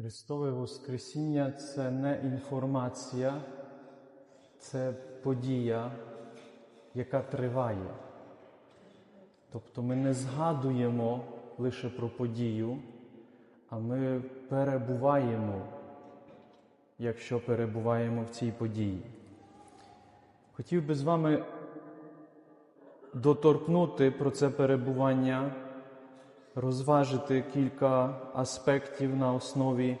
Христове Воскресіння це не інформація, це подія, яка триває. Тобто ми не згадуємо лише про подію, а ми перебуваємо, якщо перебуваємо в цій події. Хотів би з вами доторкнути про це перебування, розважити кілька аспектів на основі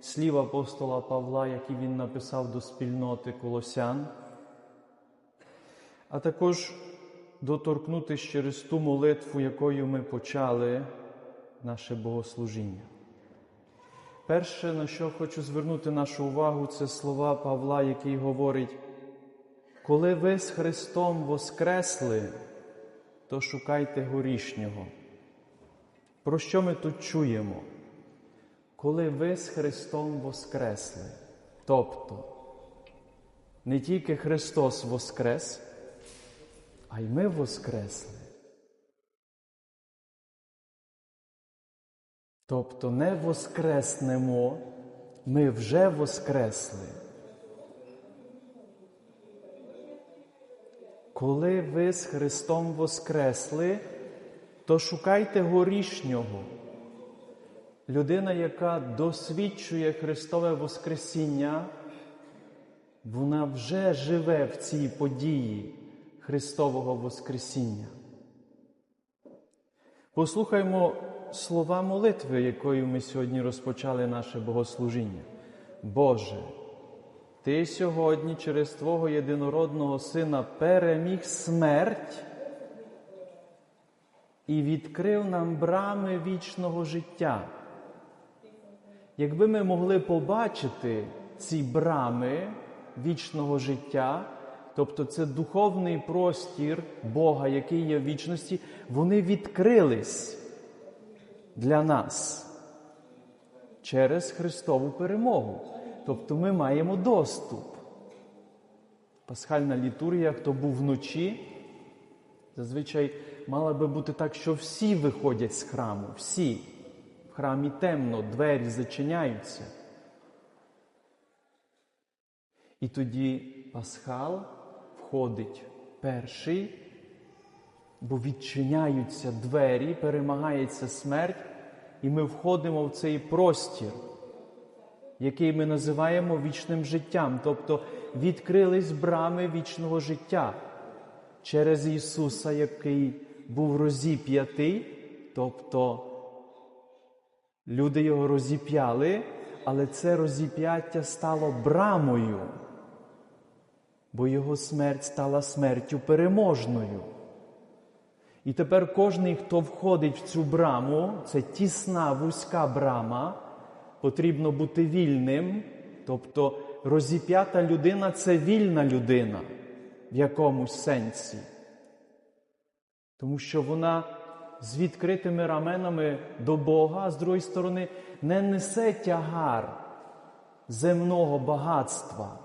слів апостола Павла, які він написав до спільноти Колосян, а також доторкнутися через ту молитву, якою ми почали наше богослужіння. Перше, на що хочу звернути нашу увагу, це слова Павла, який говорить, коли ви з Христом воскресли, то шукайте горішнього. Про що ми тут чуємо? Коли ви з Христом воскресли. Тобто, не тільки Христос воскрес, а й ми воскресли. Тобто не воскреснемо, ми вже воскресли. Коли ви з Христом воскресли, то шукайте горішнього. Людина, яка досвідчує Христове Воскресіння, вона вже живе в цій події Христового Воскресіння. Послухаймо слова молитви, якою ми сьогодні розпочали наше богослужіння. Боже, Ти сьогодні через Твого єдинородного Сина переміг смерть і відкрив нам брами вічного життя. Якби ми могли побачити ці брами вічного життя, тобто це духовний простір Бога, який є в вічності, вони відкрились для нас через Христову перемогу. Тобто ми маємо доступ. Пасхальна літургія, хто був вночі, зазвичай мала би бути так, що всі виходять з храму, всі. В храмі темно, двері зачиняються. І тоді Пасхал входить перший, бо відчиняються двері, перемагається смерть, і ми входимо в цей простір, який ми називаємо вічним життям, тобто відкрились брами вічного життя через Ісуса, який був розіп'ятий, тобто люди його розіп'яли, але це розіп'яття стало брамою, бо Його смерть стала смертю переможною. І тепер кожний, хто входить в цю браму, це тісна вузька брама, потрібно бути вільним, тобто розіп'ята людина це вільна людина в якомусь сенсі. Тому що вона з відкритими раменами до Бога, а з другої сторони, не несе тягар земного багатства.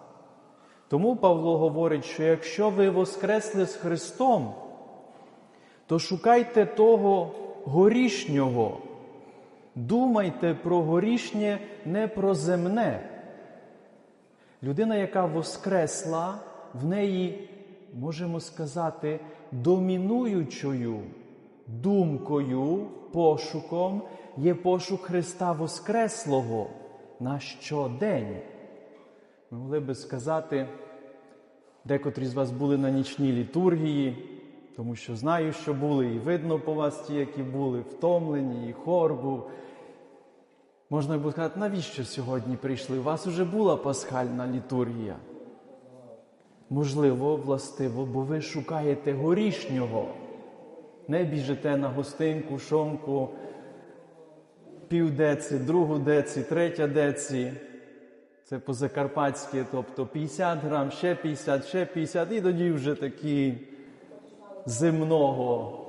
Тому Павло говорить, що якщо ви воскресли з Христом, то шукайте того горішнього, думайте про горішнє, не про земне. Людина, яка воскресла, в неї, можемо сказати, домінуючою думкою, пошуком є пошук Христа Воскреслого на щодень. Ми могли би сказати, декотрі з вас були на нічній літургії, тому що знаю, що були, і видно по вас ті, які були втомлені, і хор був. Можна було сказати, навіщо сьогодні прийшли? У вас вже була пасхальна літургія. Можливо, властиво, бо ви шукаєте горішнього. Не біжите на гостинку, шомку, півдеці, другу деці, третя деці. Це по-закарпатськи, тобто 50 грам, ще 50, ще 50, і тоді вже такі земного.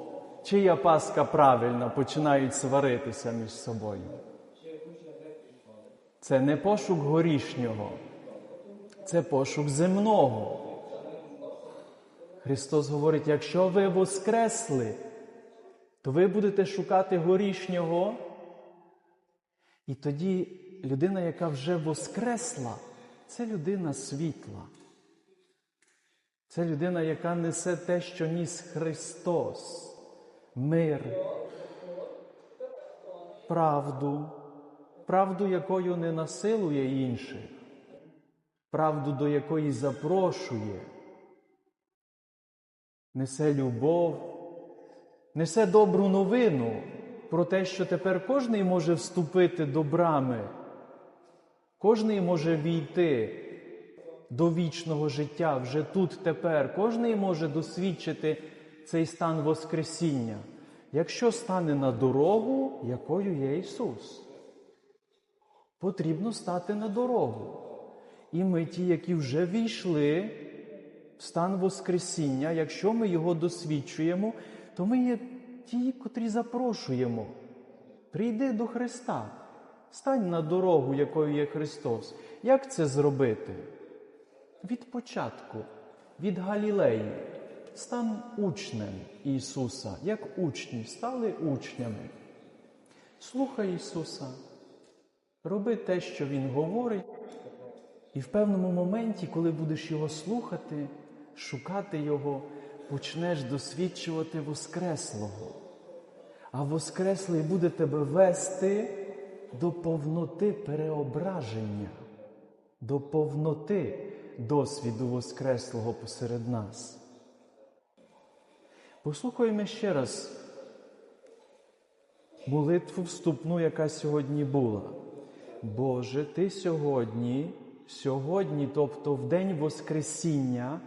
Чия паска правильна, починають сваритися між собою. Це не пошук горішнього, це пошук земного. Христос говорить: якщо ви воскресли, то ви будете шукати горішнього, і тоді людина, яка вже воскресла, це людина світла. Це людина, яка несе те, що ніс Христос, мир, правду, правду, якою не насилує інших, правду, до якої запрошує, несе любов, несе добру новину про те, що тепер кожний може вступити до брами, кожний може війти до вічного життя вже тут тепер. Кожний може досвідчити цей стан Воскресіння, якщо стане на дорогу, якою є Ісус. Потрібно стати на дорогу. І ми, ті, які вже війшли стан Воскресіння, якщо ми його досвідчуємо, то ми є ті, котрі запрошуємо. Прийди до Христа, стань на дорогу, якою є Христос. Як це зробити? Від початку, від Галілеї, стан учнем Ісуса, як учні стали учнями. Слухай Ісуса, роби те, що Він говорить, і в певному моменті, коли будеш Його слухати, шукати Його, почнеш досвідчувати Воскреслого. А Воскреслий буде тебе вести до повноти переображення, до повноти досвіду Воскреслого посеред нас. Послухаймо ще раз молитву вступну, яка сьогодні була. Боже, Ти сьогодні, сьогодні, тобто в день Воскресіння,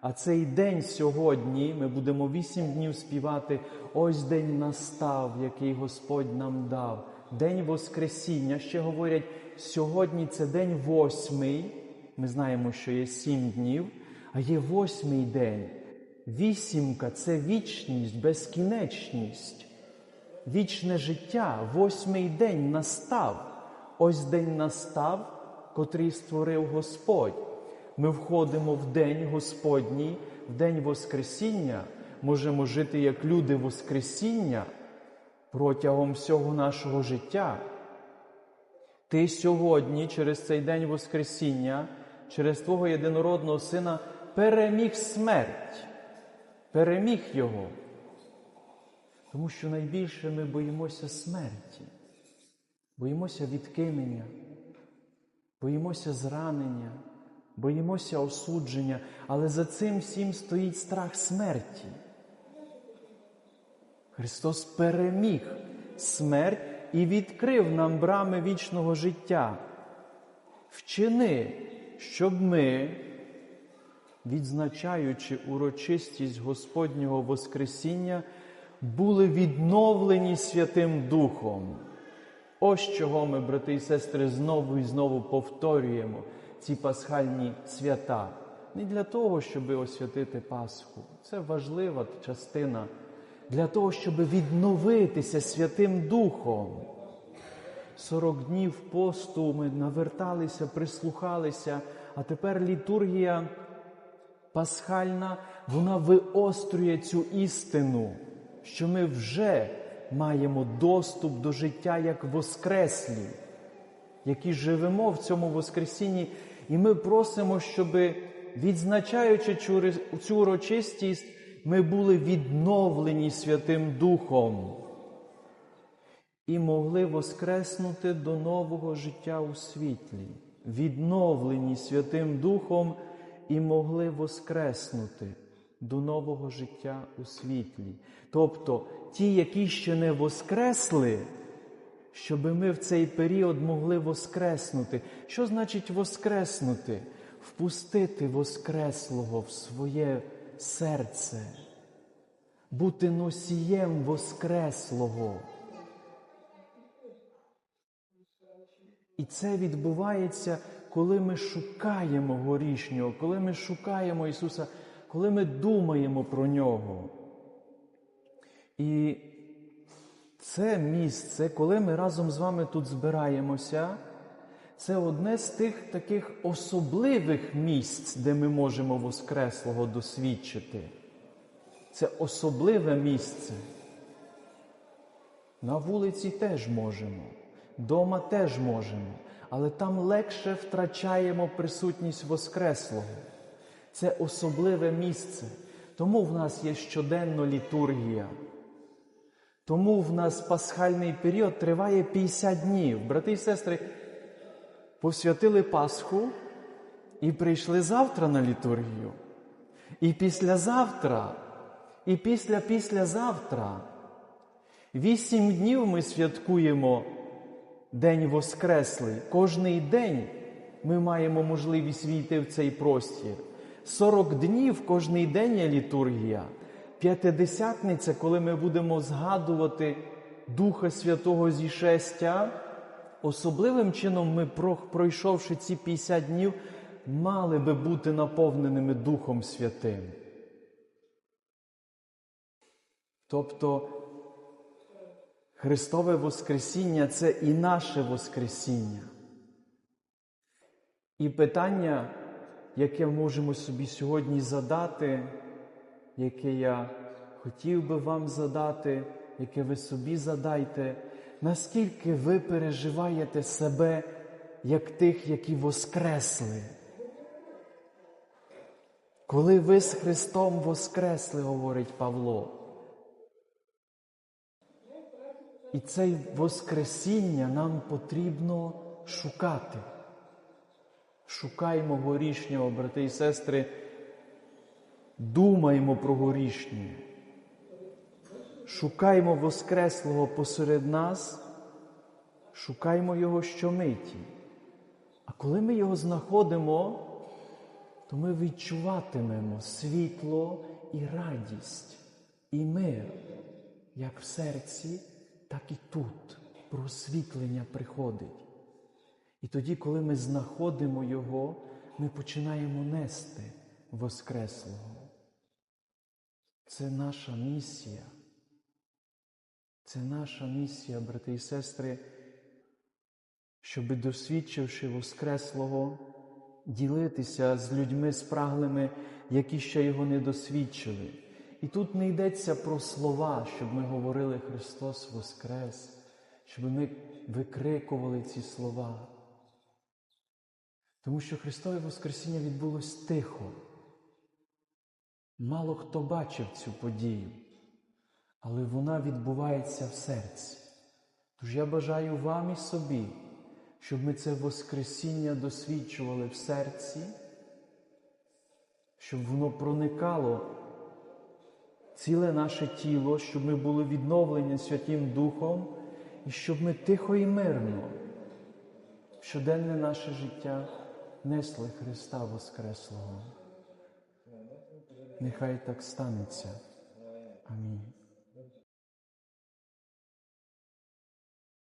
а цей день сьогодні ми будемо вісім днів співати. Ось день настав, який Господь нам дав. День Воскресіння. Ще говорять, сьогодні це день восьмий. Ми знаємо, що є сім днів, а є восьмий день. Вісімка це вічність, безкінечність, вічне життя. Восьмий день настав. Ось день настав, котрий створив Господь. Ми входимо в день Господній, в день Воскресіння, можемо жити як люди Воскресіння протягом всього нашого життя. Ти сьогодні, через цей день Воскресіння, через Твого єдинородного Сина, переміг смерть, переміг Його. Тому що найбільше ми боїмося смерті, боїмося відкинення, боїмося зранення, боїмося осудження, але за цим всім стоїть страх смерті. Христос переміг смерть і відкрив нам брами вічного життя. Вчини, щоб ми, відзначаючи урочистість Господнього Воскресіння, були відновлені Святим Духом. Ось чого ми, брати і сестри, знову і знову повторюємо ці пасхальні свята. Не для того, щоб освятити Пасху. Це важлива частина для того, щоб відновитися Святим Духом. Сорок днів посту ми наверталися, прислухалися, а тепер літургія пасхальна, вона виострює цю істину, що ми вже маємо доступ до життя як воскреслі, які живемо в цьому Воскресінні, і ми просимо, щоб, відзначаючи цю урочистість, ми були відновлені Святим Духом і могли воскреснути до нового життя у світлі, відновлені Святим Духом і могли воскреснути до нового життя у світлі. Тобто ті, які ще не воскресли, щоб ми в цей період могли воскреснути. Що значить воскреснути? Впустити Воскреслого в своє серце, бути носієм Воскреслого. І це відбувається, коли ми шукаємо горішнього, коли ми шукаємо Ісуса, коли ми думаємо про Нього. І це місце, коли ми разом з вами тут збираємося, це одне з тих таких особливих місць, де ми можемо Воскреслого досвідчити. Це особливе місце. На вулиці теж можемо, дома теж можемо. але там легше втрачаємо присутність Воскреслого. Це особливе місце. Тому в нас є щоденно літургія. Тому в нас пасхальний період триває 50 днів. Брати і сестри посвятили Пасху і прийшли завтра на літургію. І післязавтра, і після післязавтра. Вісім днів ми святкуємо День Воскреслий. Кожний день ми маємо можливість війти в цей простір. 40 днів кожний день є літургія. П'ятидесятниця, коли ми будемо згадувати Духа Святого зішестя, особливим чином ми, пройшовши ці 50 днів, мали би бути наповненими Духом Святим. Тобто Христове Воскресіння це і наше Воскресіння. І питання, яке можемо собі сьогодні задати, яке я хотів би вам задати, яке ви собі задайте, наскільки ви переживаєте себе як тих, які воскресли? Коли ви з Христом воскресли, говорить Павло. І це Воскресіння нам потрібно шукати. Шукаймо горішнього, брати і сестри, думаймо про горішнє. Шукаймо Воскреслого посеред нас, шукаймо Його щомиті. А коли ми його знаходимо, то ми відчуватимемо світло і радість, і мир, як в серці, так і тут просвітлення приходить. І тоді, коли ми знаходимо Його, ми починаємо нести Воскреслого. Це наша місія. Це наша місія, брати і сестри, щоби, досвідчивши Воскреслого, ділитися з людьми спраглими, які ще його не досвідчили. І тут не йдеться про слова, щоб ми говорили Христос Воскрес, щоб ми викрикували ці слова. Тому що Христове Воскресіння відбулось тихо. Мало хто бачив цю подію, але вона відбувається в серці. Тож я бажаю вам і собі, щоб ми це Воскресіння досвідчували в серці, щоб воно проникало ціле наше тіло, щоб ми були відновлені Святим Духом, і щоб ми тихо і мирно в щоденне наше життя несли Христа Воскреслого. Нехай так станеться. Амінь.